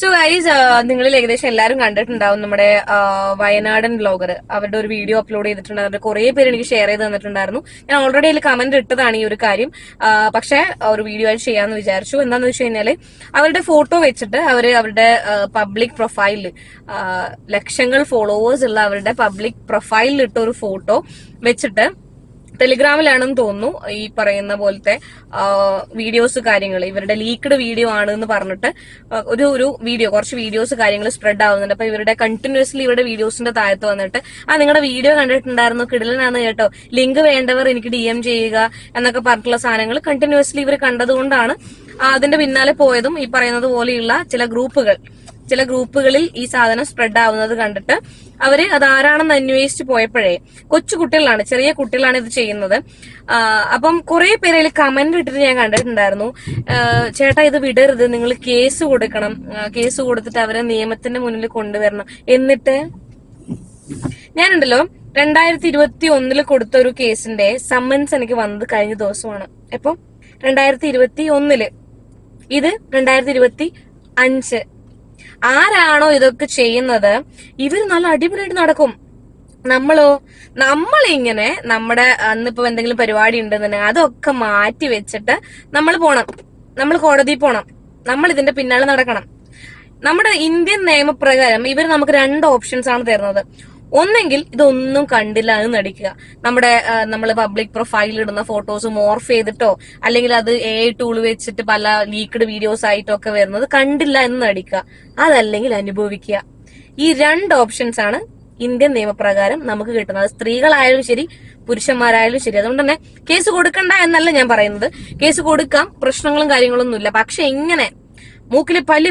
So guys നിങ്ങളിൽ ഏകദേശം എല്ലാവരും കണ്ടിട്ടുണ്ടാവും നമ്മുടെ വയനാടൻ ബ്ലോഗർ അവരുടെ ഒരു വീഡിയോ അപ്ലോഡ് ചെയ്തിട്ടുണ്ടായിരുന്നു കുറെ പേര് എനിക്ക് ഷെയർ ചെയ്ത് തന്നിട്ടുണ്ടായിരുന്നു. ഞാൻ ഓൾറെഡി അതിൽ കമന്റ് ഇട്ടതാണ് ഈ ഒരു കാര്യം. പക്ഷേ ഒരു വീഡിയോ ആയിട്ട് ചെയ്യാന്ന് വിചാരിച്ചു. എന്താന്ന് വെച്ച് കഴിഞ്ഞാൽ അവരുടെ ഫോട്ടോ വെച്ചിട്ട് അവർ അവരുടെ പബ്ലിക് പ്രൊഫൈലിൽ ലക്ഷങ്ങൾ ഫോളോവേഴ്സ് ഉള്ള അവരുടെ പബ്ലിക് പ്രൊഫൈലിൽ ഇട്ട ഒരു ഫോട്ടോ വെച്ചിട്ട് ടെലിഗ്രാമിലാണെന്ന് തോന്നുന്നു ഈ പറയുന്ന പോലത്തെ വീഡിയോസ് കാര്യങ്ങൾ ഇവരുടെ ലീക്ക്ഡ് വീഡിയോ ആണ് എന്ന് പറഞ്ഞിട്ട് ഒരു ഒരു വീഡിയോ കുറച്ച് വീഡിയോസ് കാര്യങ്ങൾ സ്പ്രെഡ് ആവുന്നുണ്ട്. അപ്പൊ ഇവരുടെ കണ്ടിന്യൂസ്ലി ഇവരുടെ വീഡിയോസിന്റെ താഴത്ത് വന്നിട്ട് ആ നിങ്ങളുടെ വീഡിയോ കണ്ടിട്ടുണ്ടായിരുന്നു കിടലനാണ് കേട്ടോ. ലിങ്ക് വേണ്ടവർ എനിക്ക് ഡി എം ചെയ്യുക എന്നൊക്കെ പറഞ്ഞിട്ടുള്ള സാധനങ്ങൾ കണ്ടിന്യൂസ്ലി ഇവർ കണ്ടതുകൊണ്ടാണ് അതിന്റെ പിന്നാലെ പോയതും ഈ പറയുന്നത് പോലെയുള്ള ചില ഗ്രൂപ്പുകൾ ചില ഗ്രൂപ്പുകളിൽ ഈ സാധനം സ്പ്രെഡ് ആവുന്നത് കണ്ടിട്ട് അവർ അത് ആരാണെന്ന് അന്വേഷിച്ച് പോയപ്പോഴേ കൊച്ചു കുട്ടികളാണ് ചെറിയ കുട്ടികളാണ് ഇത് ചെയ്യുന്നത്. അപ്പം കുറെ പേര് അതിൽ കമന്റ് ഇട്ടിട്ട് ഞാൻ കണ്ടിട്ടുണ്ടായിരുന്നു. ചേട്ടാ ഇത് വിടരുത് നിങ്ങൾ കേസ് കൊടുക്കണം. കേസ് കൊടുത്തിട്ട് അവരെ നിയമത്തിന്റെ മുന്നിൽ കൊണ്ടുവരണം. എന്നിട്ട്? ഞാനുണ്ടല്ലോ രണ്ടായിരത്തി ഇരുപത്തി ഒന്നിൽ കൊടുത്ത ഒരു കേസിന്റെ സമ്മൻസ് എനിക്ക് വന്നത് കഴിഞ്ഞ ദിവസമാണ്. എപ്പം? രണ്ടായിരത്തി ഇരുപത്തി ഒന്നിൽ ഇത് രണ്ടായിരത്തി ഇരുപത്തി അഞ്ച് ആരാണോ ഇതൊക്കെ ചെയ്യുന്നത്? ഇവർ നല്ല അടിപൊളിയായിട്ട് നടക്കും. നമ്മളോ? നമ്മളിങ്ങനെ നമ്മുടെ അന്നിപ്പോ എന്തെങ്കിലും പരിപാടി ഉണ്ടെന്നുണ്ടെങ്കിൽ അതൊക്കെ മാറ്റി വെച്ചിട്ട് നമ്മൾ പോണം. നമ്മൾ കോടതിയിൽ പോണം. നമ്മൾ ഇതിന്റെ പിന്നാലെ നടക്കണം. നമ്മുടെ ഇന്ത്യൻ നിയമപ്രകാരം ഇവർ നമുക്ക് രണ്ട് ഓപ്ഷൻസ് ആണ് തരുന്നത്. ഒന്നെങ്കിൽ ഇതൊന്നും കണ്ടില്ല എന്ന് നടിക്കുക. നമ്മുടെ നമ്മൾ പബ്ലിക് പ്രൊഫൈലിൽ ഇടുന്ന ഫോട്ടോസ് മോർഫ് ചെയ്തിട്ടോ അല്ലെങ്കിൽ അത് എ ടൂൾ വെച്ചിട്ട് പല ലീക്ക്ഡ് വീഡിയോസ് ആയിട്ടോ ഒക്കെ വരുന്നത് കണ്ടില്ല എന്ന് നടിക്കുക. അതല്ലെങ്കിൽ അനുഭവിക്കുക. ഈ രണ്ട് ഓപ്ഷൻസ് ആണ് ഇന്ത്യൻ നിയമപ്രകാരം നമുക്ക് കിട്ടുന്നത്. സ്ത്രീകളായാലും ശരി പുരുഷന്മാരായാലും ശരി. അതുകൊണ്ട് തന്നെ കേസ് കൊടുക്കണ്ട എന്നല്ല ഞാൻ പറയുന്നത്. കേസ് കൊടുക്കാം പ്രശ്നങ്ങളും കാര്യങ്ങളൊന്നുമില്ല. പക്ഷെ എങ്ങനെ മൂക്കിൽ പല്ലി